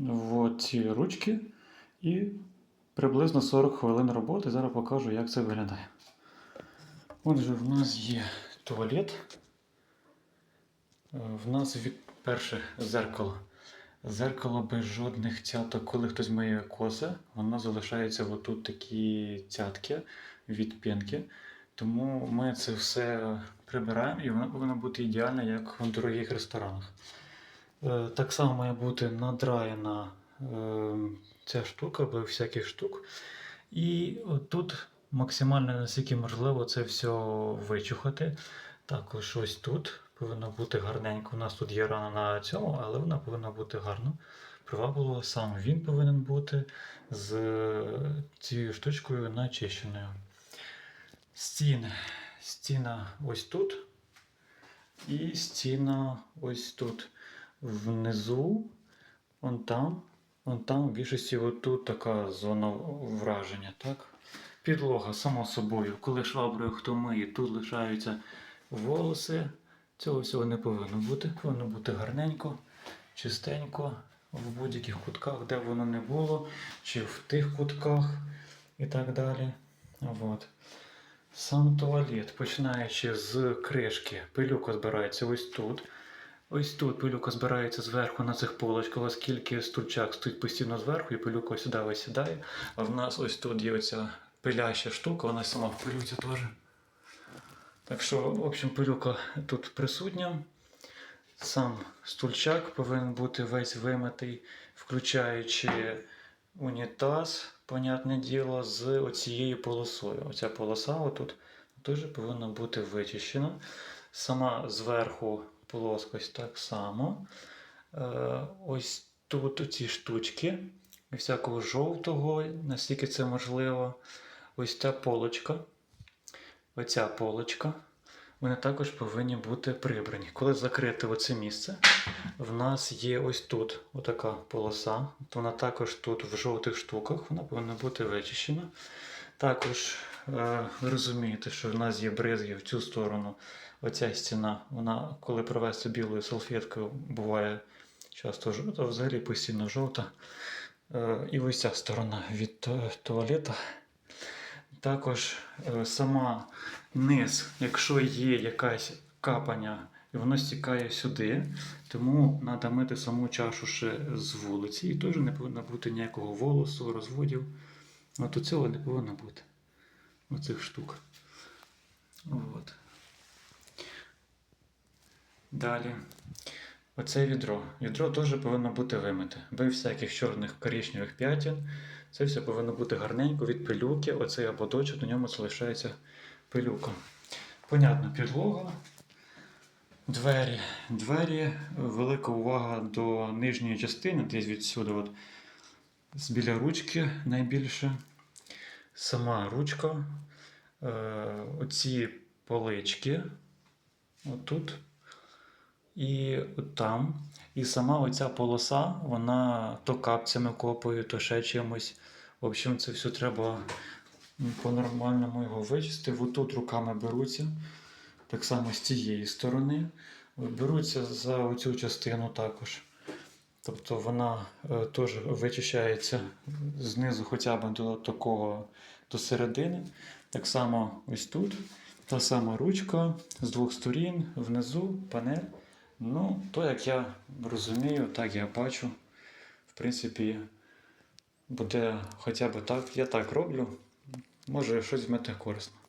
в ці ручки і приблизно 40 хвилин роботи. Зараз покажу, як це виглядає. Отже, в нас є туалет. Е, В нас перше зеркало. Зеркало без жодних цяток. Коли хтось миє коси, воно залишається отут такі цятки від пінки. Тому ми це все прибираємо і воно повинно бути ідеальне, як в дорогих ресторанах. Е, Так само має бути надраєна е, ця штука, без всяких штук. І тут максимально наскільки можливо це все вичухати. Також ось тут повинно бути гарненько. У нас тут є рана на цьому, але вона повинна бути гарно. Привабливо сам він повинен бути з цією штучкою начищеною. Стіни. Стіна ось тут. І стіна ось тут. Внизу, вон там, вон там в більшості отут така зона враження. так? Підлога, само собою. Коли шваброю хто миє, тут лишаються волоси. Цього всього не повинно бути. Повинно бути гарненько, чистенько, в будь-яких кутках, де воно не було, чи в тих кутках і так далі. От. Сам туалет, починаючи з кришки, пилюка збирається ось тут. Ось тут пилюка збирається зверху на цих полочках, оскільки стульчак стоїть постійно зверху, і пилюка сюди висідає. А в нас ось тут є оця пиляща штука, вона сама в пилюці теж. Так що, в общем, пилюка тут присутня. Сам стульчак повинен бути весь вимитий, включаючи унітаз, понятне діло, з оцією полосою. Оця полоса отут теж повинна бути вичищена. Сама зверху плоскость так само. Е, ось тут ці штучки, всякого жовтого, наскільки це можливо. Ось ця полочка. Оця полочка. Вони також повинні бути прибрані. Коли закрити оце місце, в нас є ось тут отака полоса. Вона також тут в жовтих штуках, вона повинна бути вичищена. Також е, ви розумієте, що в нас є бризги в цю сторону. Оця стіна, вона, коли провести білою салфеткою, буває часто жовта, взагалі постійно жовта. Е, і ось ця сторона від ту- туалета. Також е, сама низ, якщо є якась капання, і воно стікає сюди, тому треба мити саму чашу ще з вулиці. І теж не повинно бути ніякого волосу, розводів. От у цього не повинно бути. Оцих штук. От. Далі. Оце відро. Відро теж повинно бути вимите. Без всяких чорних коричневих п'ятін. Це все повинно бути гарненько від пилюки. Оцей ободочок, на ньому залишається пилюка. Понятно, підлога. Двері. Двері. Велика увага до нижньої частини, десь відсюди, от, з біля ручки найбільше. Сама ручка. Е, оці полички. Отут. І там. І сама оця полоса, вона то капцями копою, то ще чимось. В общем, це все треба по-нормальному його вичистити. Отут руками беруться. Так само з цієї сторони. Беруться за оцю частину також. Тобто вона е, теж вичищається знизу хоча б до такого до середини. Так само ось тут. Та сама ручка з двох сторін, внизу панель. Ну, то як я розумію, так я бачу. В принципі, буде хоча б так. Я так роблю. Може щось з мене корисно.